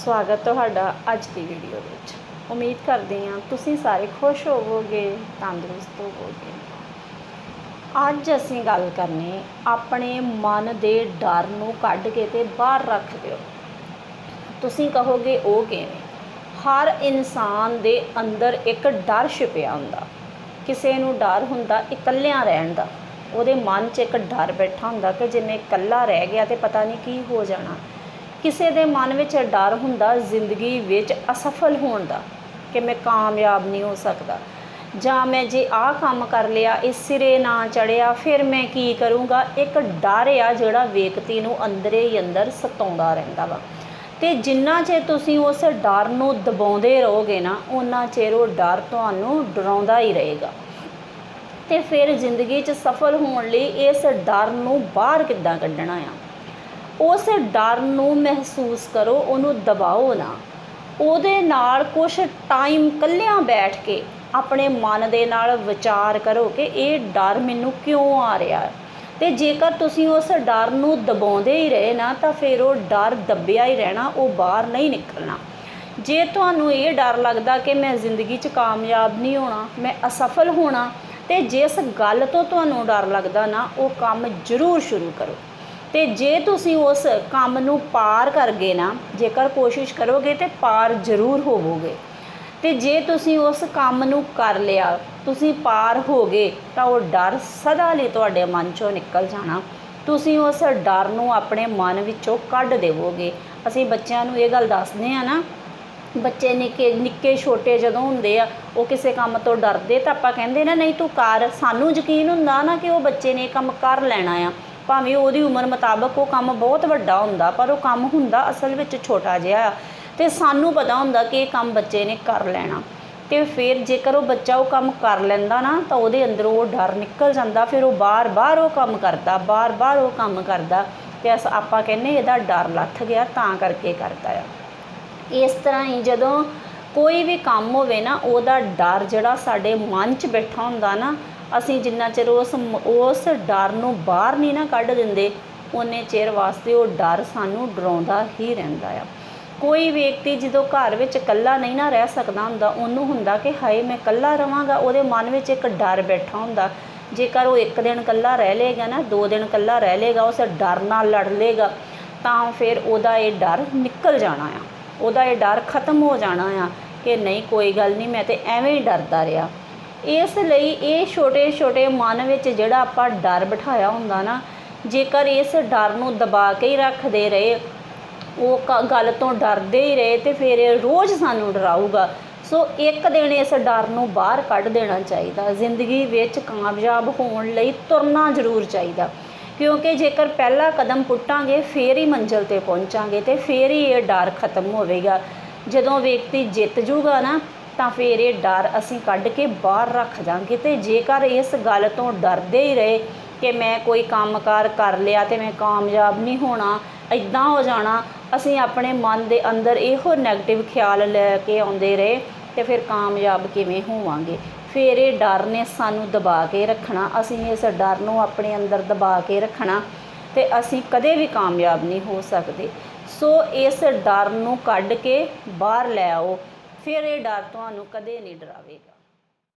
ਸਵਾਗਤ ਤੁਹਾਡਾ ਅੱਜ ਦੀ ਵੀਡੀਓ ਵਿੱਚ। ਉਮੀਦ ਕਰਦੇ ਹਾਂ ਤੁਸੀਂ ਸਾਰੇ ਖੁਸ਼ ਹੋਵੋਗੇ, ਤੰਦਰੁਸਤ ਹੋਵੋਗੇ। ਅੱਜ ਅਸੀਂ ਗੱਲ ਕਰਨੀ ਆਪਣੇ ਮਨ ਦੇ ਡਰ ਨੂੰ ਕੱਢ ਕੇ ਤੇ ਬਾਹਰ ਰੱਖ ਦਿਓ। ਤੁਸੀਂ ਕਹੋਗੇ ਉਹ ਕਿਵੇਂ? ਹਰ ਇਨਸਾਨ ਦੇ ਅੰਦਰ ਇੱਕ ਡਰ ਛਿਪਿਆ ਹੁੰਦਾ। ਕਿਸੇ ਨੂੰ ਡਰ ਹੁੰਦਾ ਇਕੱਲਿਆਂ ਰਹਿਣ ਦਾ। ਉਹਦੇ ਮਨ 'ਚ ਇੱਕ ਡਰ ਬੈਠਾ ਹੁੰਦਾ ਕਿ ਜੇ ਮੈਂ ਇਕੱਲਾ ਰਹਿ ਗਿਆ ਤੇ ਪਤਾ ਨਹੀਂ ਕੀ ਹੋ ਜਾਣਾ। ਕਿਸੇ ਦੇ ਮਨ ਵਿੱਚ ਡਰ ਹੁੰਦਾ, ਜ਼ਿੰਦਗੀ ਵਿੱਚ ਅਸਫਲ ਹੋਣ ਦਾ, ਕਿ ਮੈਂ ਕਾਮਯਾਬ ਨਹੀਂ ਹੋ ਸਕਦਾ। ਜਾਂ ਮੈਂ ਜੇ ਆਹ ਕੰਮ ਕਰ ਲਿਆ ਇਸ ਸਿਰੇ ਨਾ ਚੜਿਆ, ਫਿਰ ਮੈਂ ਕੀ ਕਰੂੰਗਾ? ਇੱਕ ਡਰ ਆ ਜਿਹੜਾ ਵਿਅਕਤੀ ਨੂੰ ਅੰਦਰੇ ਹੀ ਅੰਦਰ ਸਤਾਉਂਦਾ ਰਹਿੰਦਾ ਵਾ। ਤੇ ਜਿੰਨਾ ਚਿਰ ਤੁਸੀਂ ਉਸ ਡਰ ਨੂੰ ਦਬਾਉਂਦੇ ਰਹੋਗੇ ਨਾ ਉਹਨਾਂ ਚਿਰ ਉਹ ਡਰ ਤੁਹਾਨੂੰ ਡਰਾਉਂਦਾ ਹੀ ਰਹੇਗਾ। ਤੇ ਫਿਰ ਜ਼ਿੰਦਗੀ 'ਚ ਸਫਲ ਹੋਣ ਲਈ ਇਸ ਡਰ ਨੂੰ ਬਾਹਰ ਕਿੱਦਾਂ ਕੱਢਣਾ ਆ? ਉਸ ਡਰ ਨੂੰ ਮਹਿਸੂਸ ਕਰੋ, ਉਹਨੂੰ ਦਬਾਓ ਨਾ। ਉਹਦੇ ਨਾਲ ਕੁਝ ਟਾਈਮ ਕੱਲਿਆਂ ਬੈਠ ਕੇ ਆਪਣੇ ਮਨ ਦੇ ਨਾਲ ਵਿਚਾਰ ਕਰੋ ਕਿ ਇਹ ਡਰ ਮੈਨੂੰ ਕਿਉਂ ਆ ਰਿਹਾ ਹੈ? ਤੇ ਜੇਕਰ ਤੁਸੀਂ ਉਸ ਡਰ ਨੂੰ ਦਬਾਉਂਦੇ ਹੀ ਰਹੇ ਨਾ, ਤਾਂ ਫਿਰ ਉਹ ਡਰ ਦੱਬਿਆ ਹੀ ਰਹਿਣਾ, ਉਹ ਬਾਹਰ ਨਹੀਂ ਨਿਕਲਣਾ। ਜੇ ਤੁਹਾਨੂੰ ਇਹ ਡਰ ਲੱਗਦਾ ਕਿ ਮੈਂ ਜ਼ਿੰਦਗੀ 'ਚ ਕਾਮਯਾਬ ਨਹੀਂ ਹੋਣਾ, ਮੈਂ ਅਸਫਲ ਹੋਣਾ, ਤੇ ਜਿਸ ਗੱਲ ਤੋਂ ਤੁਹਾਨੂੰ ਡਰ ਲੱਗਦਾ ਨਾ, ਉਹ ਕੰਮ ਜ਼ਰੂਰ ਸ਼ੁਰੂ ਕਰੋ। ਤੇ ਜੇ ਤੁਸੀਂ ਉਸ ਕੰਮ ਨੂੰ ਪਾਰ ਕਰ ਗਏ ਨਾ, ਜੇਕਰ ਕੋਸ਼ਿਸ਼ ਕਰੋਗੇ ਤੇ ਪਾਰ ਜ਼ਰੂਰ ਹੋਵੋਗੇ। ਤੇ ਜੇ ਤੁਸੀਂ ਉਸ ਕੰਮ ਨੂੰ ਕਰ ਲਿਆ, ਤੁਸੀਂ ਪਾਰ ਹੋ ਗਏ ਤਾਂ ਉਹ ਡਰ ਸਦਾ ਲਈ ਤੁਹਾਡੇ ਮਨ ਚੋਂ ਨਿਕਲ ਜਾਣਾ। ਤੁਸੀਂ ਉਸ ਡਰ ਨੂੰ ਆਪਣੇ ਮਨ ਵਿੱਚੋਂ ਕੱਢ ਦੇਵੋਗੇ। ਅਸੀਂ ਬੱਚਿਆਂ ਨੂੰ ਇਹ ਗੱਲ ਦੱਸਦੇ ਆ ਨਾ, ਬੱਚੇ ਨਿੱਕੇ ਨਿੱਕੇ ਛੋਟੇ ਜਦੋਂ ਹੁੰਦੇ ਆ, ਉਹ ਕਿਸੇ ਕੰਮ ਤੋਂ ਡਰਦੇ ਤਾਂ ਆਪਾਂ ਕਹਿੰਦੇ ਨਾ, ਨਹੀਂ ਤੂੰ ਕਰ। ਸਾਨੂੰ ਯਕੀਨ ਹੁੰਦਾ ਨਾ ਕਿ ਉਹ ਬੱਚੇ ਨੇ ਇਹ ਕੰਮ ਕਰ ਲੈਣਾ ਆ। ਭਾਵੇਂ ਉਹਦੀ ਉਮਰ ਮੁਤਾਬਕ ਉਹ ਕੰਮ ਬਹੁਤ ਵੱਡਾ ਹੁੰਦਾ, ਪਰ ਉਹ ਕੰਮ ਹੁੰਦਾ ਅਸਲ ਵਿੱਚ ਛੋਟਾ ਜਿਹਾ ਆ। ਤੇ ਸਾਨੂੰ ਪਤਾ ਹੁੰਦਾ ਕਿ ਇਹ ਕੰਮ ਬੱਚੇ ਨੇ ਕਰ ਲੈਣਾ। ਤੇ ਫਿਰ ਜੇਕਰ ਉਹ ਬੱਚਾ ਉਹ ਕੰਮ ਕਰ ਲੈਂਦਾ ਨਾ, ਤਾਂ ਉਹਦੇ ਅੰਦਰੋਂ ਉਹ ਡਰ ਨਿਕਲ ਜਾਂਦਾ। ਫਿਰ ਉਹ ਬਾਰ-ਬਾਰ ਉਹ ਕੰਮ ਕਰਦਾ, ਬਾਰ-ਬਾਰ ਉਹ ਕੰਮ ਕਰਦਾ। ਤੇ ਅਸ, ਆਪਾਂ ਕਹਿੰਨੇ ਇਹਦਾ ਡਰ ਲੱਥ ਗਿਆ, ਤਾਂ ਕਰਕੇ ਕਰਦਾ ਆ। ਇਸ ਤਰ੍ਹਾਂ ਹੀ ਜਦੋਂ ਕੋਈ ਵੀ ਕੰਮ ਹੋਵੇ ਨਾ, ਉਹਦਾ ਡਰ ਜਿਹੜਾ ਸਾਡੇ ਮਨ 'ਚ ਬੈਠਾ ਹੁੰਦਾ ਨਾ ਅਸੀਂ ਜਿੰਨਾ ਚਿਰ ਉਸ ਉਸ ਡਰ ਨੂੰ ਬਾਹਰ ਨਹੀਂ ਨਾ ਕੱਢ ਦਿੰਦੇ, ਉਹਨੇ ਚਿਰ ਵਾਸਤੇ ਉਹ ਡਰ ਸਾਨੂੰ ਡਰਾਉਂਦਾ ਹੀ ਰਹਿੰਦਾ ਆ। ਕੋਈ ਵਿਅਕਤੀ ਜਦੋਂ ਘਰ ਵਿੱਚ ਇਕੱਲਾ ਨਹੀਂ ਨਾ ਰਹਿ ਸਕਦਾ ਹੁੰਦਾ, ਉਹਨੂੰ ਹੁੰਦਾ ਕਿ ਹਾਏ ਮੈਂ ਇਕੱਲਾ ਰਵਾਂਗਾ, ਉਹਦੇ ਮਨ ਵਿੱਚ ਇੱਕ ਡਰ ਬੈਠਾ ਹੁੰਦਾ। ਜੇਕਰ ਉਹ ਇੱਕ ਦਿਨ ਇਕੱਲਾ ਰਹਿ ਲੇਗਾ ਨਾ, ਦੋ ਦਿਨ ਇਕੱਲਾ ਰਹਿ ਲੇਗਾ ਉਸ ਡਰ ਨਾਲ ਲੜ ਲੇਗਾ ਤਾਂ ਫਿਰ ਉਹਦਾ ਇਹ ਡਰ ਨਿਕਲ ਜਾਣਾ ਆ। ਉਹਦਾ ਇਹ ਡਰ ਖਤਮ ਹੋ ਜਾਣਾ ਆ ਕਿ ਨਹੀਂ, ਕੋਈ ਗੱਲ ਨਹੀਂ, ਮੈਂ ਤੇ ਐਵੇਂ ਹੀ ਡਰਦਾ ਰਿਹਾ। ਇਸ ਲਈ ਇਹ ਛੋਟੇ ਛੋਟੇ ਮਨ ਵਿੱਚ ਜਿਹੜਾ ਆਪਾਂ ਡਰ ਬਿਠਾਇਆ ਹੁੰਦਾ ਨਾ, ਜੇਕਰ ਇਸ ਡਰ ਨੂੰ ਦਬਾ ਕੇ ਹੀ ਰੱਖਦੇ ਰਹੇ, ਉਹ ਕ- ਗੱਲ ਤੋਂ ਡਰਦੇ ਹੀ ਰਹੇ ਤੇ ਫਿਰ ਇਹ ਰੋਜ਼ ਸਾਨੂੰ ਡਰਾਊਗਾ। ਸੋ ਇੱਕ ਦਿਨ ਇਸ ਡਰ ਨੂੰ ਬਾਹਰ ਕੱਢ ਦੇਣਾ ਚਾਹੀਦਾ। ਜ਼ਿੰਦਗੀ ਵਿੱਚ ਕਾਮਯਾਬ ਹੋਣ ਲਈ ਤੁਰਨਾ ਜ਼ਰੂਰ ਚਾਹੀਦਾ। ਕਿਉਂਕਿ ਜੇਕਰ ਪਹਿਲਾ ਕਦਮ ਪੁੱਟਾਂਗੇ, ਫੇਰ ਹੀ ਮੰਜ਼ਿਲ ਤੇ ਪਹੁੰਚਾਂਗੇ ਤੇ ਫੇਰ ਹੀ ਇਹ ਡਰ ਖਤਮ ਹੋਵੇਗਾ। ਜਦੋਂ ਵਿਅਕਤੀ ਜਿੱਤ ਜੂਗਾ ਨਾ ਤਾਂ ਫਿਰ ਇਹ ਡਰ ਅਸੀਂ ਕੱਢ ਕੇ ਬਾਹਰ ਰੱਖ ਜਾਾਂਗੇ ਤੇ ਜੇਕਰ ਇਸ ਗੱਲ ਤੋਂ ਡਰਦੇ ਹੀ ਰਹੇ ਕਿ ਮੈਂ ਕੋਈ ਕੰਮਕਾਰ ਕਰ ਲਿਆ ਤੇ ਮੈਂ ਕਾਮਯਾਬ ਨਹੀਂ ਹੋਣਾ ਇਦਾਂ ਹੋ ਜਾਣਾ, ਅਸੀਂ ਆਪਣੇ ਮਨ ਦੇ ਅੰਦਰ ਇਹੋ 네ਗੇਟਿਵ ਖਿਆਲ ਲੈ ਕੇ ਆਉਂਦੇ ਰਹੇ ਤੇ ਫਿਰ ਕਾਮਯਾਬ ਕਿਵੇਂ ਹੋਵਾਂਗੇ। ਫਿਰ ਇਹ ਡਰ ਨੇ ਸਾਨੂੰ ਦਬਾ ਕੇ ਰੱਖਣਾ, ਅਸੀਂ ਇਸ ਡਰ ਨੂੰ ਆਪਣੇ ਅੰਦਰ ਦਬਾ ਕੇ ਰੱਖਣਾ ਤੇ ਅਸੀਂ ਕਦੇ ਵੀ ਕਾਮਯਾਬ ਨਹੀਂ ਹੋ ਸਕਦੇ। ਸੋ ਇਸ ਡਰ ਨੂੰ ਕੱਢ ਕੇ ਬਾਹਰ ਲੈ ਆਓ। ਫਿਰ ਇਹ ਡਰ ਤੁਹਾਨੂੰ ਕਦੇ ਨਹੀਂ ਡਰਾਵੇਗਾ।